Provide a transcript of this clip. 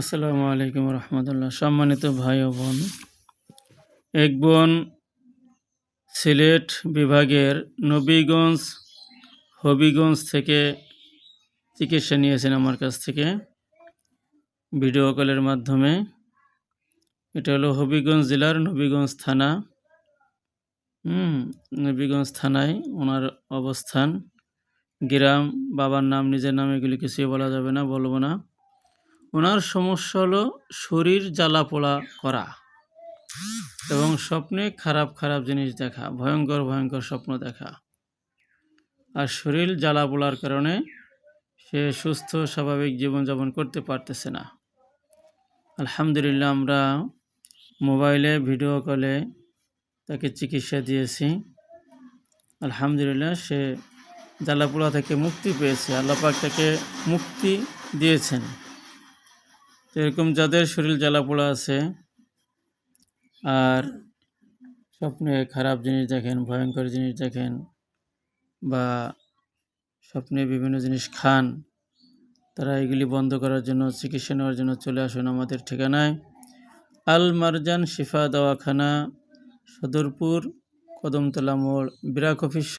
আসসালামু আলাইকুম রহমতুল্লাহ। সম্মানিত ভাই ও বোন, এক বোন সিলেট বিভাগের নবীগঞ্জ, হবিগঞ্জ থেকে চিকিৎসা নিয়েছেন আমার কাছ থেকে ভিডিও কলের মাধ্যমে। এটা হলো হবিগঞ্জ জেলার নবীগঞ্জ থানা। হুম, নবীগঞ্জ থানায় ওনার অবস্থান, গ্রাম, বাবার নাম, নিজের নাম এগুলি কিছুই বলা যাবে না, বলব না। ওনার সমস্যা হলো শরীর জ্বালা পোড়া করা এবং স্বপ্নে খারাপ খারাপ জিনিস দেখা, ভয়ঙ্কর ভয়ঙ্কর স্বপ্ন দেখা। আর শরীর জ্বালা পোড়ার কারণে সে সুস্থ, স্বাভাবিক জীবনযাপন করতে পারতেছে না। আলহামদুলিল্লাহ আমরা মোবাইলে ভিডিও কলে তাকে চিকিৎসা দিয়েছি। আলহামদুলিল্লাহ সে জ্বালাপোড়া থেকে মুক্তি পেয়েছে। আল্লাপাক তাকে মুক্তি দিয়েছেন। এরকম যাদের শরীর জ্বালাপোড়া আছে আর স্বপ্নে খারাপ জিনিস দেখেন, ভয়ঙ্কর জিনিস দেখেন বা স্বপ্নে বিভিন্ন জিনিস খান, তারা এগুলি বন্ধ করার জন্য, চিকিৎসা নেওয়ার জন্য চলে আসুন আমাদের ঠিকানায়। আল মারজান শিফা দাওয়াখানা, সদরপুর, কদমতলা মোড়, বিরাক অফিস।